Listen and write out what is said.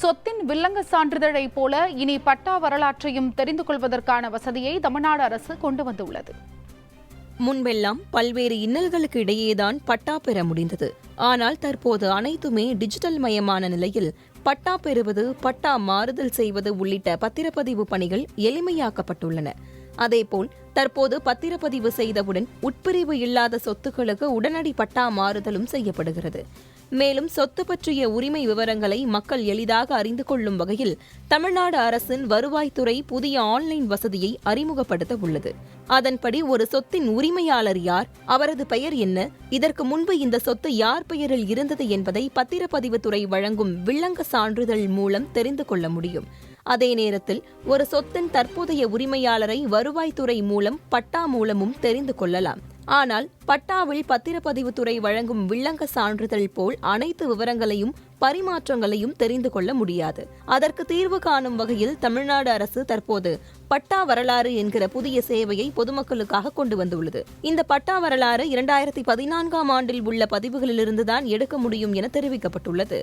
சொத்தின் வில்லங்க சான்றிதழை போல இனி பட்டா வரலாற்றையும் தெரிந்து கொள்வதற்கான வசதியை தமிழ்நாடு அரசு கொண்டு வந்துள்ளது. முன்பெல்லாம் பல்வேறு இன்னல்களுக்கு இடையேதான் பட்டா பெற முடிந்தது. ஆனால் தற்போது அனைத்துமே டிஜிட்டல் மயமான நிலையில் பட்டா பெறுவது பட்டா மாறுதல் செய்வது உள்ளிட்ட பத்திரப்பதிவு பணிகள் எளிமையாக்கப்பட்டுள்ளன. அதேபோல் தற்போது பத்திரப்பதிவு செய்தவுடன் உட்பிரிவு இல்லாத சொத்துக்களுக்கு உடனடி பட்டா மாறுதலும் செய்யப்படுகிறது. மேலும் சொத்து பற்றிய உரிமை விவரங்களை மக்கள் எளிதாக அறிந்து கொள்ளும் வகையில் தமிழ்நாடு அரசின் வருவாய்த்துறை புதிய ஆன்லைன் வசதியை அறிமுகப்படுத்த உள்ளது. அதன்படி ஒரு சொத்தின் உரிமையாளர் யார் அவரது பெயர் என்ன இதற்கு முன்பு இந்த சொத்து யார் பெயரில் இருந்தது என்பதை பத்திரப்பதிவுத்துறை வழங்கும் வில்லங்க சான்றிதழ் மூலம் தெரிந்து கொள்ள முடியும். அதே நேரத்தில் ஒரு சொத்தின் தற்போதைய உரிமையாளரை வருவாய்த்துறை மூலம் பட்டா மூலமும் தெரிந்து கொள்ளலாம். ஆனால் பட்டாவில் பத்திரப்பதிவுத்துறை வழங்கும் வில்லங்க சான்றிதழ் போல் அனைத்து விவரங்களையும் பரிமாற்றங்களையும் தெரிந்து கொள்ள முடியாது. அதற்கு தீர்வு காணும் வகையில் தமிழ்நாடு அரசு தற்போது பட்டா வரலாறு என்கிற புதிய சேவையை பொதுமக்களுக்காக கொண்டு வந்துள்ளது. இந்த பட்டா வரலாறு இரண்டாயிரத்தி பதினான்காம் ஆண்டில் உள்ள பதிவுகளிலிருந்துதான் எடுக்க முடியும் என தெரிவிக்கப்பட்டுள்ளது.